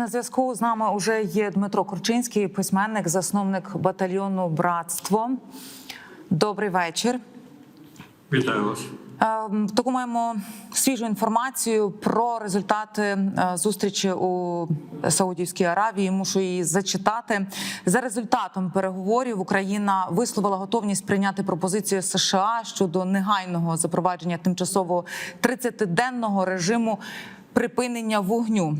На зв'язку з нами вже є Дмитро Корчинський, письменник, засновник батальйону Братство. Добрий вечір. Вітаю вас. Ем, Таку маємо свіжу інформацію про результати е, зустрічі у Саудівській Аравії. Мушу її зачитати. За результатом переговорів Україна висловила готовність прийняти пропозицію США щодо негайного запровадження тимчасового 30-денного режиму припинення вогню.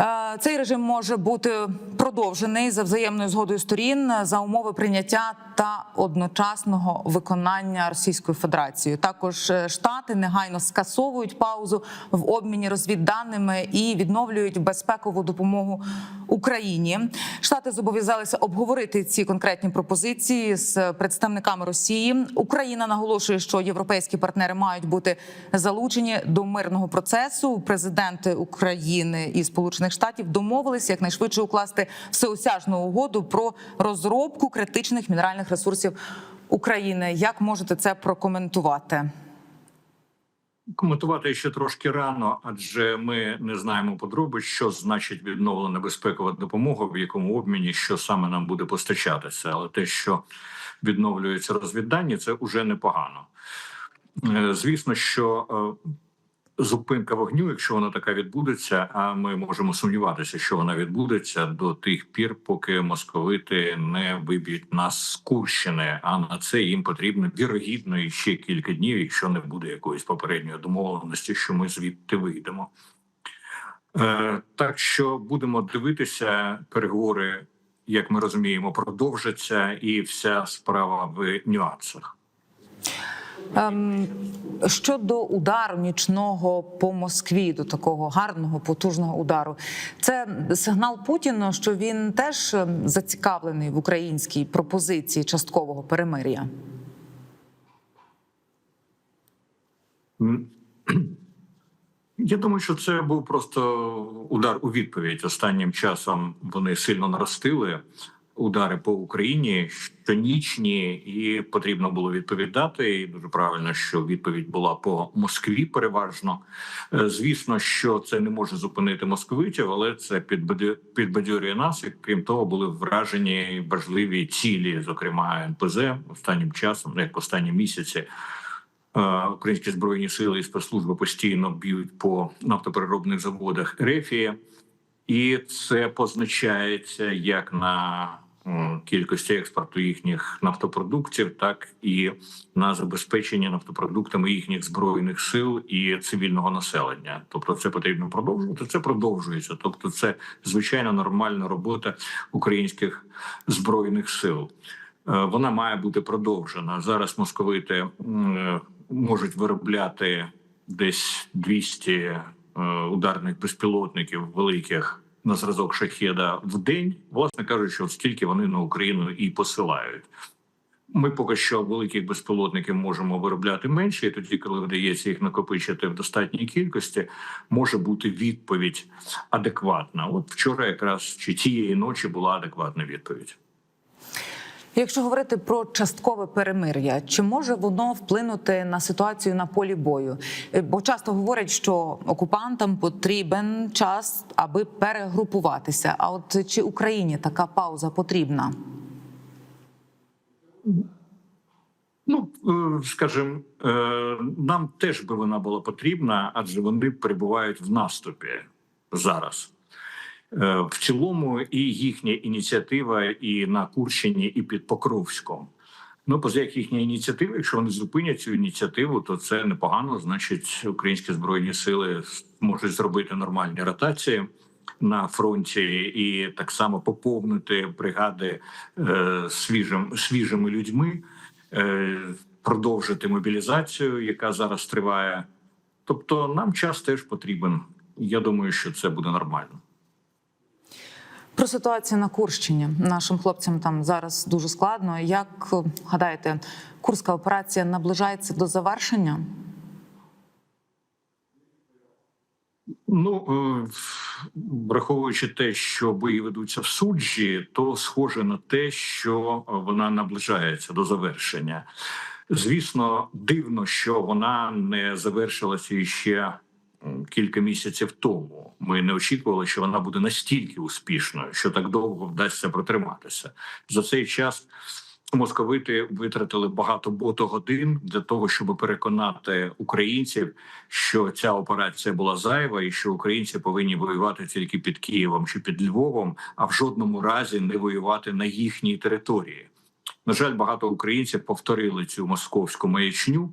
Е, Цей режим може бути продовжений за взаємною згодою сторін за умови прийняття та одночасного виконання Російською Федерацією. Також е, штати негайно скасовують паузу в обміні розвідданими і відновлюють безпекову допомогу Україні. Штати зобов'язалися обговорити ці конкретні пропозиції з представниками Росії. Україна наголошує, що європейські партнери мають бути залучені до мирного процесу. Президенти України і Сполучених Штатів домовилися якнайшвидше укласти всеосяжну угоду про розробку критичних мінеральних ресурсів України. Як можете це прокоментувати? Коментувати ще трошки рано, адже ми не знаємо подробиць, що значить відновлена безпекова допомога, в якому обміні що саме нам буде постачатися. Але те, що відновлюються розвіддані, це вже непогано. Е, Звісно, що е, зупинка вогню, якщо вона така відбудеться, а ми можемо сумніватися, що вона відбудеться до тих пір, поки московити не виб'ють нас з Курщини. А на це їм потрібно вірогідно і ще кілька днів, якщо не буде якоїсь попередньої домовленості, що ми звідти вийдемо. Е, так що будемо дивитися, переговори, як ми розуміємо, продовжаться, і вся справа в нюансах. Ем, щодо удару нічного по Москві, до такого гарного потужного удару, це сигнал Путіну, що він теж ем, зацікавлений в українській пропозиції часткового перемир'я. Я думаю, що це був просто удар у відповідь. Останнім часом вони сильно наростили удари по Україні щонічні, і потрібно було відповідати. І дуже правильно, що відповідь була по Москві. Переважно, Е, звісно, що це не може зупинити московитів, але це підбадьорює нас. І крім того, були вражені важливі цілі, зокрема НПЗ останнім часом, ну, як останні місяці. Е, Українські збройні сили і спецслужби постійно б'ють по нафтопереробних заводах Рефії, і це позначається як на кількості експорту їхніх нафтопродуктів, так і на забезпечення нафтопродуктами їхніх збройних сил і цивільного населення. Тобто, це потрібно продовжувати. Це продовжується. Тобто, це звичайно нормальна робота українських збройних сил. Е, Вона має бути продовжена зараз. Московити можуть виробляти десь 200 е, ударних безпілотників великих на зразок шахеда в день. Власне кажучи, скільки вони на Україну і посилають. Ми поки що великих безпілотників можемо виробляти менше, і тоді, коли вдається їх накопичити в достатній кількості, може бути відповідь адекватна. От вчора, якраз чи тієї ночі була адекватна відповідь. Якщо говорити про часткове перемир'я, чи може воно вплинути на ситуацію на полі бою? Е, Бо часто говорять, що окупантам потрібен час, аби перегрупуватися. А от чи Україні така пауза потрібна? Ну, е, скажімо, е, нам теж би вона була потрібна, адже вони перебувають в наступі зараз. Е, В цілому, і їхня ініціатива і на Курщині, і під Покровськом. Ну, поза як їхня ініціатива, якщо вони зупинять цю ініціативу, то це непогано. Значить, українські збройні сили можуть зробити нормальні ротації на фронті і так само поповнити бригади е, свіжим, свіжими людьми, е, продовжити мобілізацію, яка зараз триває. Тобто, нам час теж потрібен. Я думаю, що це буде нормально. Про ситуацію на Курщині нашим хлопцям там зараз дуже складно. Як гадаєте, курська операція наближається до завершення? Ну е, враховуючи те, що бої ведуться в суджі, то схоже на те, що вона наближається до завершення. Звісно, дивно, що вона не завершилася ще кілька місяців тому. Ми не очікували, що вона буде настільки успішною, що так довго вдасться протриматися. За цей час московити витратили багато ботогодин для того, щоб переконати українців, що ця операція була зайва, і що українці повинні воювати тільки під Києвом чи під Львовом, а в жодному разі не воювати на їхній території. На жаль, багато українців повторили цю московську маячню.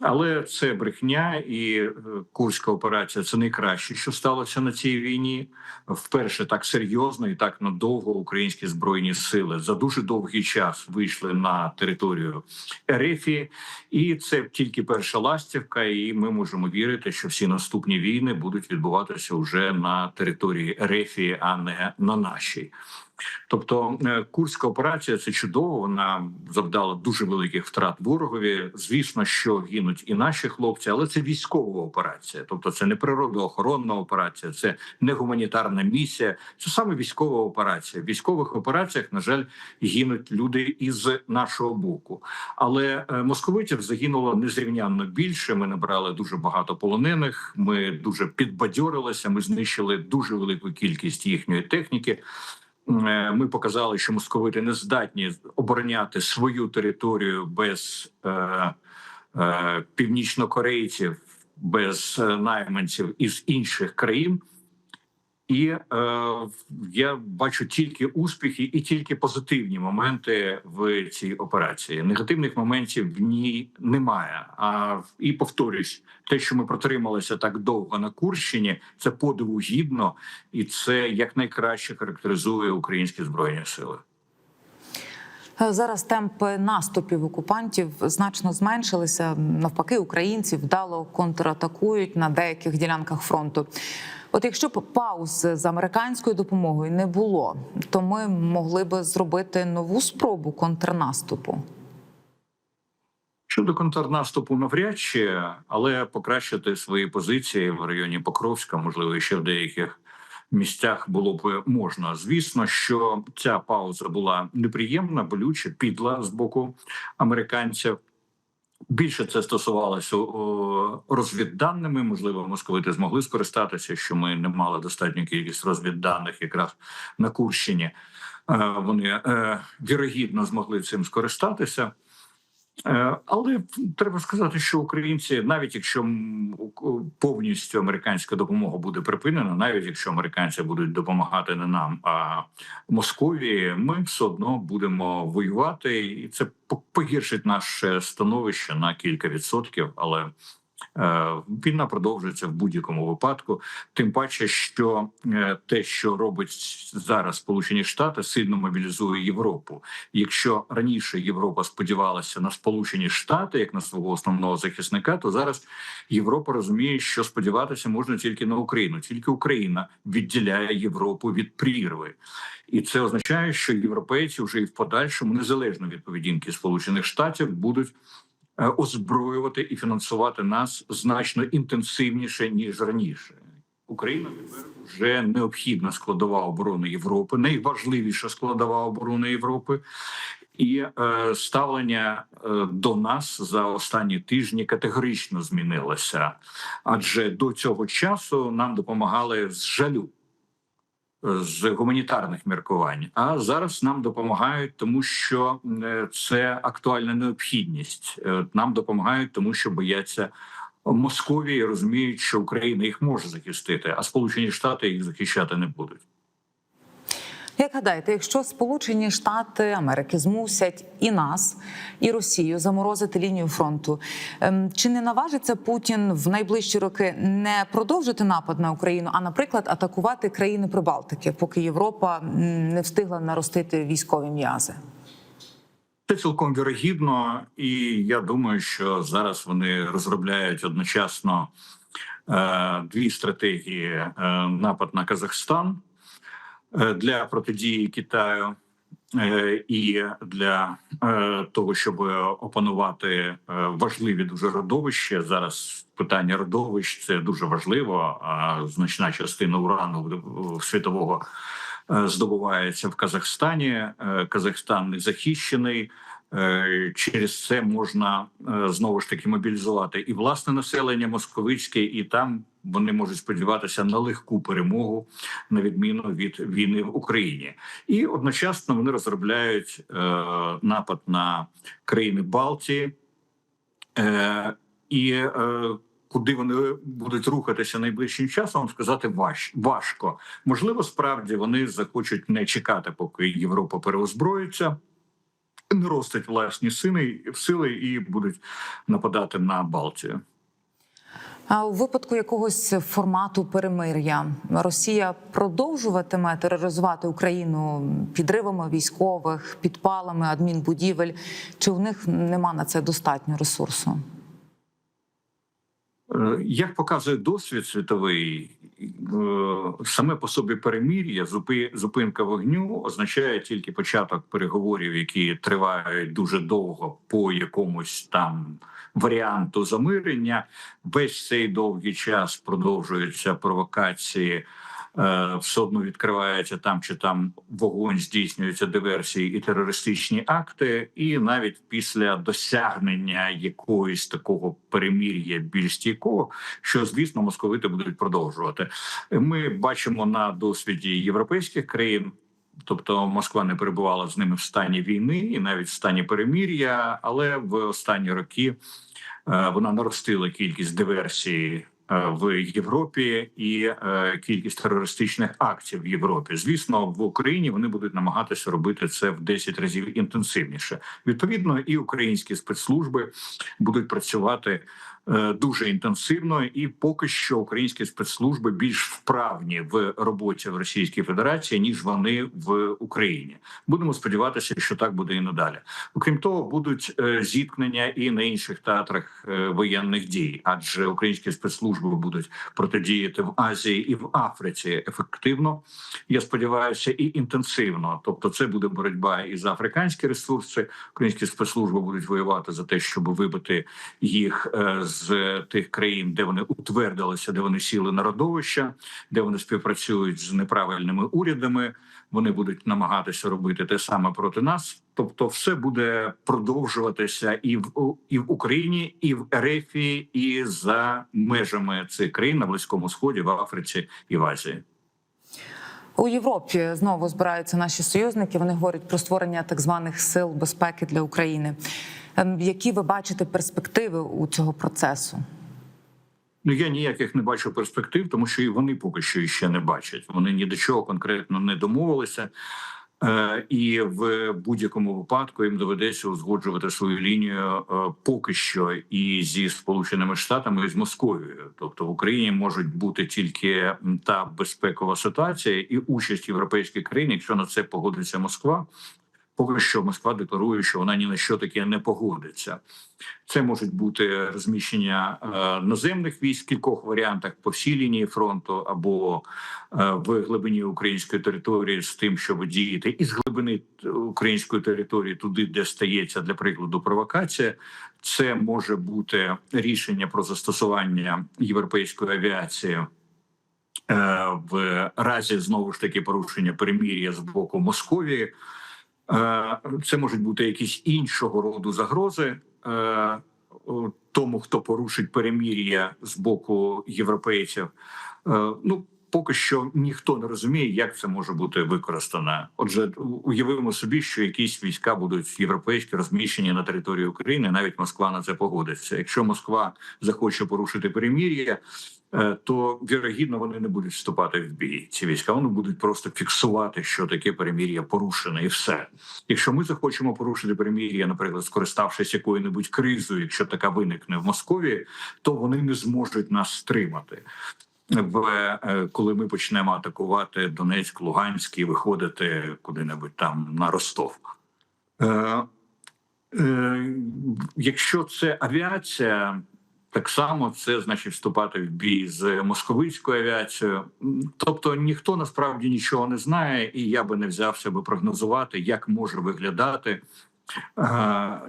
Але це брехня і е, курська операція це найкраще, що сталося на цій війні. Вперше так серйозно і так надовго українські збройні сили за дуже довгий час вийшли на територію Ерефії, і це тільки перша ластівка. І ми можемо вірити, що всі наступні війни будуть відбуватися вже на території Ерефії, а не на нашій. Тобто е, курська операція це чудово. Вона завдала дуже великих втрат ворогові. Звісно, що гинуть і наші хлопці, але це військова операція. Тобто, це не природоохоронна операція, це не гуманітарна місія. Це саме військова операція. В військових операціях, на жаль, гинуть люди із нашого боку. Але е, московитів загинуло незрівнянно більше. Ми набрали дуже багато полонених. Ми дуже підбадьорилися. Ми знищили дуже велику кількість їхньої техніки. Е, Ми показали, що московити не здатні обороняти свою територію без е, е, північнокорейців, без е, найманців із інших країн. І е, я бачу тільки успіхи і тільки позитивні моменти в цій операції. Негативних моментів в ній немає. А і повторюсь, те, що ми протрималися так довго на Курщині, це подиву гідно, і це якнайкраще характеризує українські збройні сили. Е, Зараз темпи наступів окупантів значно зменшилися. Навпаки, українці вдало контратакують на деяких ділянках фронту. От якщо б пауз з американською допомогою не було, то ми могли би зробити нову спробу контрнаступу. Щодо контрнаступу навряд чи, але покращити свої позиції в районі Покровська, можливо, ще в деяких місцях було б можна. Звісно, що ця пауза була неприємна, болюча, підла з боку американців. Більше це стосувалося розвідданими. Можливо, московити змогли скористатися, що ми не мали достатню кількість розвідданих якраз на Курщині. Е, Вони е, вірогідно змогли цим скористатися. Е, Але треба сказати, що українці, навіть якщо повністю американська допомога буде припинена, навіть якщо американці будуть допомагати не нам, а Московії, ми все одно будемо воювати, і це по- погіршить наше становище на кілька відсотків. Але війна продовжується в будь-якому випадку. Тим паче, що е, те, що робить зараз Сполучені Штати, сильно мобілізує Європу. Якщо раніше Європа сподівалася на Сполучені Штати як на свого основного захисника, то зараз Європа розуміє, що сподіватися можна тільки на Україну. Тільки Україна відділяє Європу від прірви, і це означає, що європейці вже і в подальшому, незалежно від поведінки Сполучених Штатів, будуть е, озброювати і фінансувати нас значно інтенсивніше ніж раніше. Україна вже необхідна складова оборони Європи, найважливіша складова оборони Європи. І е, ставлення е, до нас за останні тижні категорично змінилося, адже до цього часу нам допомагали з жалю, е, з гуманітарних міркувань. А зараз нам допомагають, тому що е, це актуальна необхідність. Е, Нам допомагають, тому що бояться Московії, розуміють, що Україна їх може захистити, а Сполучені Штати їх захищати не будуть. Як гадаєте, якщо Сполучені Штати Америки змусять і нас, і Росію заморозити лінію фронту, ем, чи не наважиться Путін в найближчі роки не продовжити напад на Україну, а, наприклад, атакувати країни Прибалтики, поки Європа не встигла наростити військові м'язи? Це цілком вірогідно, і я думаю, що зараз вони розробляють одночасно е, дві стратегії: е, напад на Казахстан для протидії Китаю. е, І для е, того, щоб опанувати е, важливі дуже родовища, зараз питання родовищ це дуже важливо. А значна частина урану світового е, здобувається в Казахстані. Е, Казахстан не захищений. Е, Через це можна е, знову ж таки мобілізувати і власне населення московицьке, і там вони можуть сподіватися на легку перемогу на відміну від війни в Україні, і одночасно вони розробляють е, напад на країни Балтії. І куди вони будуть рухатися найближчим часом, сказати важ, важко. Можливо, справді вони захочуть не чекати, поки Європа переозброїться, наростить власні сили, сили і будуть нападати на Балтію. А у випадку якогось формату перемир'я Росія продовжуватиме тероризувати Україну підривами військових, підпалами адмінбудівель. Чи у них нема на це достатньо ресурсу? Е, Як показує досвід світовий, саме по собі перемір'я, зупинка вогню означає тільки початок переговорів, які тривають дуже довго по якомусь там варіанту замирення. Весь цей довгий час продовжуються провокації. Е, Все одно відкривається там чи там вогонь, здійснюються диверсії і терористичні акти, і навіть після досягнення якоїсь такого перемір'я більш стійкого, що звісно московити будуть продовжувати. Ми бачимо на досвіді європейських країн. Тобто Москва не перебувала з ними в стані війни і навіть в стані перемір'я, але в останні роки е, вона наростила кількість диверсій е, в Європі і е, кількість терористичних актів в Європі. Звісно, в Україні вони будуть намагатися робити це в 10 разів інтенсивніше. Відповідно, і українські спецслужби будуть працювати е, дуже інтенсивно, і поки що українські спецслужби більш вправні в роботі в Російській Федерації ніж вони в Україні. Будемо сподіватися, що так буде і надалі. Окрім того, будуть е, зіткнення і на інших театрах е, воєнних дій, адже українські спецслужби будуть протидіяти в Азії і в Африці ефективно. Я сподіваюся, і інтенсивно. Тобто, це буде боротьба і за африканські ресурси. Українські спецслужби будуть воювати за те, щоб вибити їх е, з тих країн, де вони утвердилися, де вони сіли на родовища, де вони співпрацюють з неправильними урядами. Вони будуть намагатися робити те саме проти нас. Тобто, все буде продовжуватися і в і в Україні, і в Ерефії, і за межами цих країн на близькому сході, в Африці і в Азії. У Європі знову збираються наші союзники. Вони говорять про створення так званих сил безпеки для України. Ем, Які ви бачите перспективи у цього процесу? Ну я ніяких не бачу перспектив, тому що і вони поки що ще не бачать. Вони ні до чого конкретно не домовилися. Е, І в будь-якому випадку їм доведеться узгоджувати свою лінію е, поки що і зі сполученими штатами і з Московією. Тобто в Україні можуть бути тільки та безпекова ситуація і участь європейських країн, якщо на це погодиться Москва. Поки що Москва декларує, що вона ні на що таке не погодиться. Це можуть бути розміщення е, наземних військ в кількох варіантах по всій лінії фронту або е, в глибині української території з тим, щоб діяти із глибини української території туди, де стається для прикладу провокація. Це може бути рішення про застосування європейської авіації. е, В разі знову ж таки порушення перемір'я з боку Московії, це можуть бути якісь іншого роду загрози е, тому, хто порушить перемір'я з боку європейців. Е, Ну поки що ніхто не розуміє, як це може бути використано. Отже, уявимо собі, що якісь війська будуть європейські розміщені на території України. Навіть Москва на це погодиться. Якщо Москва захоче порушити перемір'я. е, То вірогідно вони не будуть вступати в бій. Ці війська вони будуть просто фіксувати, що таке перемір'я порушене, і все. Якщо ми захочемо порушити перемір'я, наприклад, скориставшись якою-небудь кризою, якщо така виникне в Московії, то вони не зможуть нас стримати. В е, коли ми почнемо атакувати Донецьк, Луганськ і виходити куди-небудь там на Ростов. Е, е, якщо це авіація, так само це значить вступати в бій з московицькою авіацією. Тобто ніхто насправді нічого не знає, і я би не взявся би прогнозувати, як може виглядати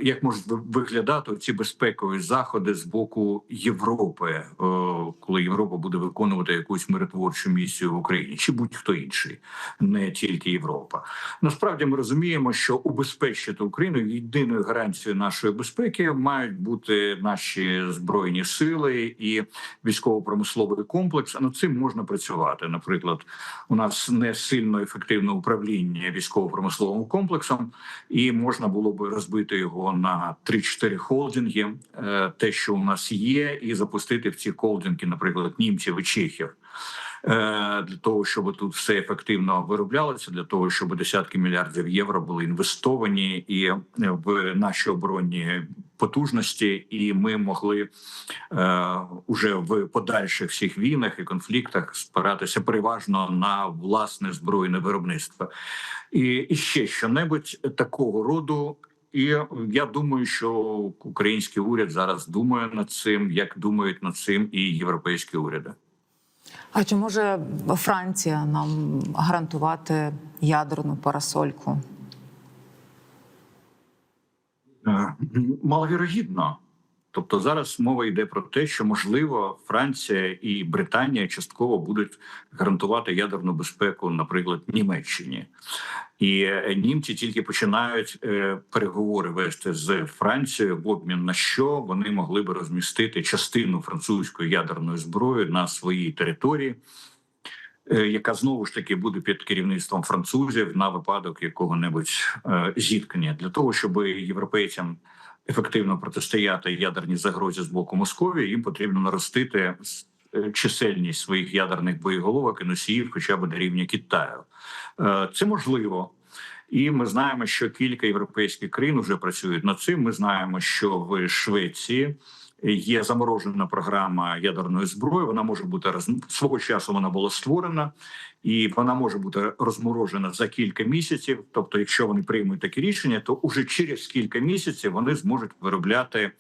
Як можуть ви- виглядати ці безпекові заходи з боку Європи, е, коли Європа буде виконувати якусь миротворчу місію в Україні, чи будь-хто інший, не тільки Європа? Насправді ми розуміємо, що убезпечити Україну єдиною гарантією нашої безпеки мають бути наші збройні сили і військово-промисловий комплекс. А над цим можна працювати. Наприклад, у нас не сильно ефективне управління військово-промисловим комплексом, і можна було би розбити його на 3-4 холдинги, е, те, що у нас є, і запустити в ці холдинги, наприклад, німців і чехів. Е, Для того щоб тут все ефективно вироблялося, для того щоб десятки мільярдів євро були інвестовані і е, в наші оборонні потужності, і ми могли е, уже в подальших всіх війнах і конфліктах спиратися переважно на власне збройне виробництво. І, і ще що-небудь такого роду. І я думаю, що український уряд зараз думає над цим, як думають над цим і європейські уряди. А чи може Франція нам гарантувати ядерну парасольку? Е, Маловірогідно. Тобто зараз мова йде про те, що можливо Франція і Британія частково будуть гарантувати ядерну безпеку, наприклад, Німеччині. І е, німці тільки починають е, переговори вести з Францією в обмін на що вони могли би розмістити частину французької ядерної зброї на своїй території. е, Яка знову ж таки буде під керівництвом французів на випадок якого-небудь зіткнення для того, щоб європейцям ефективно протистояти ядерній загрозі з боку Московії, їм потрібно наростити е, чисельність своїх ядерних боєголовок і носіїв, хоча б до рівня Китаю. Е, Це можливо. І ми знаємо, що кілька європейських країн вже працюють над цим. Ми знаємо, що в Швеції є заморожена програма ядерної зброї. Вона може бути роз... свого часу. Вона була створена, і вона може бути розморожена за кілька місяців. Тобто, якщо вони приймуть таке рішення, то уже через кілька місяців вони зможуть виробляти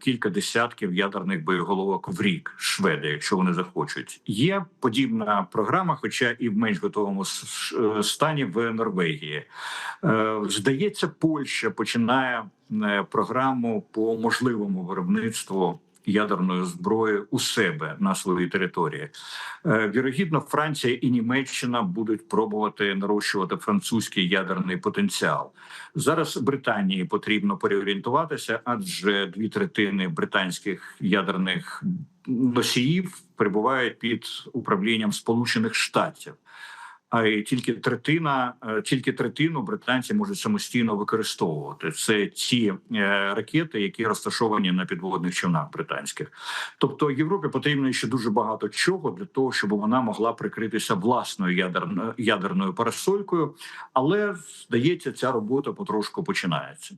кілька десятків ядерних боєголовок в рік. Шведи, якщо вони захочуть, є подібна програма, хоча і в менш готовому стані в Норвегії. Е, Здається, Польща починає е, програму по можливому виробництву ядерної зброї у себе на своїй території. Е, Вірогідно, Франція і Німеччина будуть пробувати нарощувати французький ядерний потенціал. Зараз Британії потрібно переорієнтуватися, адже дві третини британських ядерних носіїв перебувають під управлінням Сполучених Штатів. А й тільки третина, е, тільки третину британці можуть самостійно використовувати. Це ті е, ракети, які розташовані на підводних човнах британських. Тобто Європі потрібно ще дуже багато чого для того, щоб вона могла прикритися власною ядерною ядерною парасолькою. Але здається, ця робота потрошку починається.